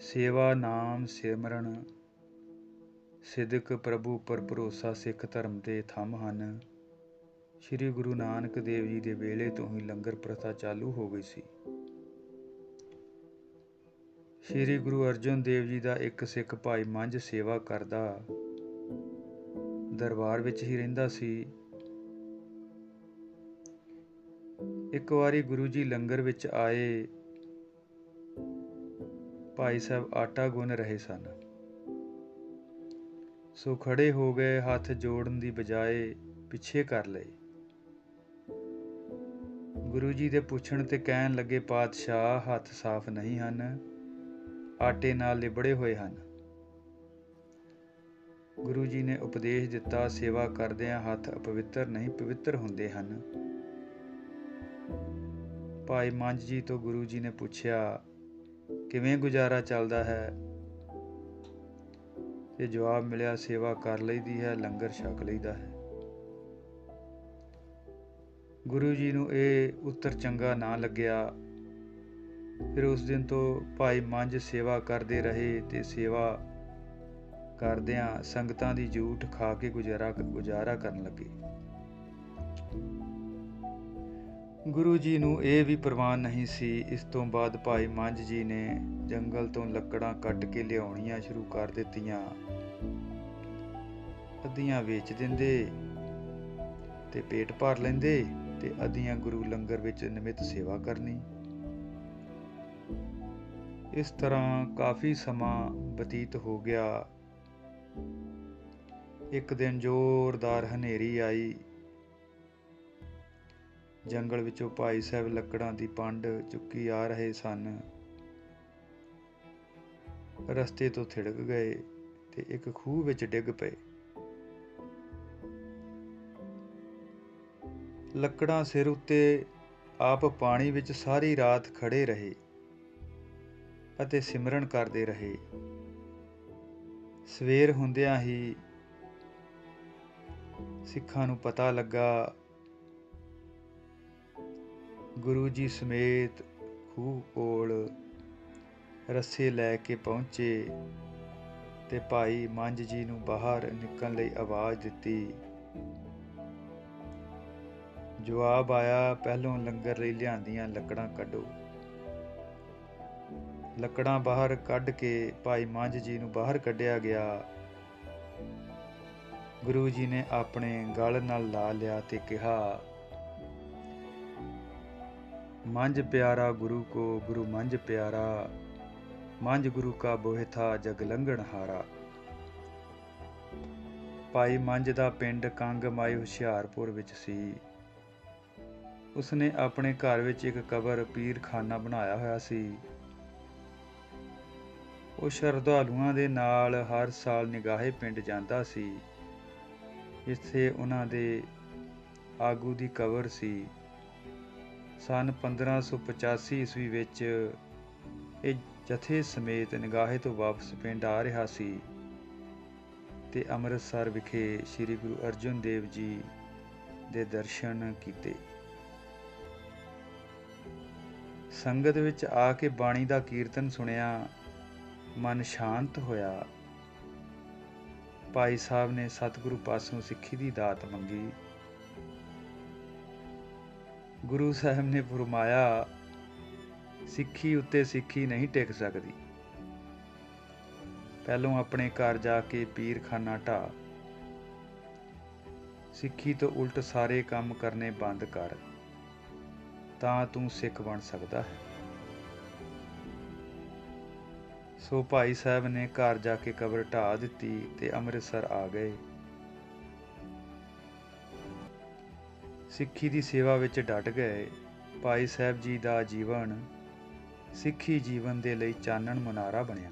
ਸੇਵਾ ਨਾਮ ਸਿਮਰਨ। ਸਿਦਕ ਪ੍ਰਭੂ ਉੱਪਰ ਭਰੋਸਾ ਸਿੱਖ ਧਰਮ ਦੇ ਥੰਮ ਹਨ। ਸ੍ਰੀ ਗੁਰੂ ਨਾਨਕ ਦੇਵ ਜੀ ਦੇ ਵੇਲੇ ਤੋਂ ਹੀ ਲੰਗਰ ਪ੍ਰਥਾ ਚਾਲੂ ਹੋ ਗਈ ਸੀ। ਸ੍ਰੀ ਗੁਰੂ ਅਰਜਨ ਦੇਵ ਜੀ ਦਾ ਇੱਕ ਸਿੱਖ ਭਾਈ ਮੰਝ ਸੇਵਾ ਕਰਦਾ ਦਰਬਾਰ ਵਿੱਚ ਹੀ ਰਹਿੰਦਾ ਸੀ। ਇੱਕ ਵਾਰੀ ਗੁਰੂ ਜੀ ਲੰਗਰ ਵਿੱਚ ਆਏ ਭਾਈ ਸਾਹਿਬ ਆਟਾ ਗੁੰਨ ਰਹੇ ਸਨ। ਸੋ ਖੜੇ ਹੋ ਗਏ, ਹੱਥ ਜੋੜਨ ਦੀ ਬਜਾਏ ਪਿੱਛੇ ਕਰ ਲਏ। ਗੁਰੂ ਜੀ ਦੇ ਪੁੱਛਣ ਤੇ ਕਹਿਣ ਲੱਗੇ, ਪਾਤਸ਼ਾਹ, ਹੱਥ ਸਾਫ਼ ਨਹੀਂ ਹਨ, ਆਟੇ ਨਾਲ ਲਿਬੜੇ ਹੋਏ ਹਨ। ਗੁਰੂ ਜੀ ਨੇ ਉਪਦੇਸ਼ ਦਿੱਤਾ, ਸੇਵਾ ਕਰਦਿਆਂ ਹੱਥ ਅਪਵਿੱਤਰ ਨਹੀਂ, ਪਵਿੱਤਰ ਹੁੰਦੇ ਹਨ। ਭਾਈ ਮੰਝ ਜੀ ਤੋਂ ਗੁਰੂ ਜੀ ਨੇ ਪੁੱਛਿਆ ਕਿਵੇਂ ਗੁਜ਼ਾਰਾ ਚੱਲਦਾ ਹੈ? ਤੇ ਜਵਾਬ ਮਿਲਿਆ, ਸੇਵਾ ਕਰ ਲਈਦੀ ਹੈ, ਲੰਗਰ ਛਕ ਲਈਦਾ ਹੈ। ਗੁਰੂ ਜੀ ਨੂੰ ਇਹ ਉੱਤਰ ਚੰਗਾ ਨਾ ਲੱਗਿਆ। ਫਿਰ ਉਸ ਦਿਨ ਤੋਂ ਭਾਈ ਮੰਝ ਸੇਵਾ ਕਰਦੇ ਰਹੇ ਤੇ ਸੇਵਾ ਕਰਦਿਆਂ ਸੰਗਤਾਂ ਦੀ ਜੂਠ ਖਾ ਕੇ ਗੁਜ਼ਾਰਾ ਗੁਜ਼ਾਰਾ ਕਰਨ ਲੱਗੇ। ਗੁਰੂ ਜੀ ਨੂੰ ਇਹ ਵੀ ਪ੍ਰਵਾਨ ਨਹੀਂ ਸੀ, ਇਸ ਤੋਂ ਬਾਅਦ ਭਾਈ ਮੰਝ ਜੀ ਨੇ ਜੰਗਲ ਤੋਂ ਲੱਕੜਾਂ ਕੱਟ ਕੇ ਲਿਆਉਣੀਆਂ ਸ਼ੁਰੂ ਕਰ ਦਿੱਤੀਆਂ। ਅੱਧੀਆਂ ਵੇਚ ਦਿੰਦੇ ਤੇ ਪੇਟ ਭਰ ਲੈਂਦੇ ਤੇ ਅੱਧੀਆਂ ਗੁਰੂ ਲੰਗਰ ਵਿੱਚ ਨਿਮਿਤ ਸੇਵਾ ਕਰਨੀ। ਇਸ ਤਰ੍ਹਾਂ ਕਾਫੀ ਸਮਾਂ ਬਤੀਤ ਹੋ ਗਿਆ। ਇੱਕ ਦਿਨ ਜ਼ੋਰਦਾਰ ਹਨੇਰੀ ਆਈ। ਜੰਗਲ ਵਿੱਚੋਂ ਭਾਈ ਸਾਹਿਬ ਲੱਕੜਾਂ ਦੀ ਪੰਡ ਚੁੱਕੀ ਆ ਰਹੇ ਸਨ। ਰਸਤੇ ਤੋਂ ਥਿੜਕ ਗਏ ਤੇ ਇੱਕ ਖੂਹ ਵਿੱਚ ਡਿੱਗ ਪਏ। ਲੱਕੜਾਂ ਸਿਰ ਉੱਤੇ ਆਪ ਪਾਣੀ ਵਿੱਚ ਸਾਰੀ ਰਾਤ ਖੜੇ ਰਹੇ ਅਤੇ ਸਿਮਰਨ ਕਰਦੇ ਰਹੇ। ਸਵੇਰ ਹੁੰਦਿਆਂ ਹੀ ਸਿੱਖਾਂ ਨੂੰ ਪਤਾ ਲੱਗਾ ਗੁਰੂ ਜੀ ਸਮੇਤ ਖੂਹ ਕੋਲ ਰੱਸੇ ਲੈ ਕੇ ਪਹੁੰਚੇ ਤੇ ਭਾਈ ਮੰਝ ਜੀ ਨੂੰ ਬਾਹਰ ਨਿਕਲਣ ਲਈ ਆਵਾਜ਼ ਦਿੱਤੀ। ਜਵਾਬ ਆਇਆ, ਪਹਿਲੋਂ ਲੰਗਰ ਲਈ ਲਿਆਂਦੀਆਂ ਲੱਕੜਾਂ ਕੱਢੋ। ਲੱਕੜਾਂ ਬਾਹਰ ਕੱਢ ਕੇ ਭਾਈ ਮੰਝ ਜੀ ਨੂੰ ਬਾਹਰ ਕੱਢਿਆ ਗਿਆ। ਗੁਰੂ ਜੀ ਨੇ ਆਪਣੇ ਗਲ ਨਾਲ ਲਾ ਲਿਆ ਤੇ ਕਿਹਾ ਮੰਝ ਪਿਆਰਾ ਗੁਰੂ ਕੋ ਗੁਰੂ ਮੰਝ ਪਿਆਰਾ, ਮੰਝ ਗੁਰੂ ਕਾ ਬੋਹਿ ਥਾ ਜਗ ਲੰਘਣ ਹਾਰਾ। ਭਾਈ ਮੰਝ ਦਾ ਪਿੰਡ ਕੰਗ ਮਾਈ ਹੁਸ਼ਿਆਰਪੁਰ ਵਿੱਚ ਸੀ। ਉਸਨੇ ਆਪਣੇ ਘਰ ਵਿੱਚ ਇੱਕ ਕਬਰ ਪੀਰਖਾਨਾ ਬਣਾਇਆ ਹੋਇਆ ਸੀ। ਉਹ ਸ਼ਰਧਾਲੂਆਂ ਦੇ ਨਾਲ ਹਰ ਸਾਲ ਨਿਗਾਹੇ ਪਿੰਡ ਜਾਂਦਾ ਸੀ, ਜਿੱਥੇ ਉਹਨਾਂ ਦੇ ਆਗੂ ਦੀ ਕਬਰ ਸੀ। ਸਨ 1585 ਈਸਵੀ ਵਿੱਚ ਇਹ ਜਥੇ ਸਮੇਤ ਨਿਗਾਹੇ ਤੋਂ ਵਾਪਸ ਪਿੰਡ ਆ ਰਿਹਾ ਸੀ ਤੇ ਅੰਮ੍ਰਿਤਸਰ ਵਿਖੇ ਸ੍ਰੀ ਗੁਰੂ ਅਰਜਨ ਦੇਵ ਜੀ ਦੇ ਦਰਸ਼ਨ ਕੀਤੇ। ਸੰਗਤ ਵਿੱਚ ਆ ਕੇ ਬਾਣੀ ਦਾ ਕੀਰਤਨ ਸੁਣਿਆ, ਮਨ ਸ਼ਾਂਤ ਹੋਇਆ। ਭਾਈ ਸਾਹਿਬ ਨੇ ਸਤਿਗੁਰੂ ਪਾਸੋਂ ਸਿੱਖੀ ਦੀ ਦਾਤ ਮੰਗੀ। ਗੁਰੂ ਸਾਹਿਬ ਨੇ ਫਰਮਾਇਆ, ਸਿੱਖੀ ਉੱਤੇ ਸਿੱਖੀ ਨਹੀਂ ਟਿਕ ਸਕਦੀ। ਪਹਿਲੋਂ ਆਪਣੇ ਘਰ ਜਾ ਕੇ ਪੀਰਖਾਨਾ ਢਾ। ਸਿੱਖੀ ਤੋਂ ਉਲਟ ਸਾਰੇ ਕੰਮ ਕਰਨੇ ਬੰਦ ਕਰ। ਤਾਂ ਤੂੰ ਸਿੱਖ ਬਣ ਸਕਦਾ ਹੈ। ਸੋ ਭਾਈ ਸਾਹਿਬ ਨੇ ਘਰ ਜਾ ਕੇ ਕਬਰ ਢਾ ਦਿੱਤੀ ਤੇ ਅੰਮ੍ਰਿਤਸਰ ਆ ਗਏ। ਸਿੱਖੀ ਦੀ ਸੇਵਾ ਵਿੱਚ ਡਟ ਗਏ। ਭਾਈ ਸਾਹਿਬ ਜੀ ਦਾ ਜੀਵਨ ਸਿੱਖੀ ਜੀਵਨ ਦੇ ਲਈ ਚਾਨਣ ਮੁਨਾਰਾ ਬਣਿਆ।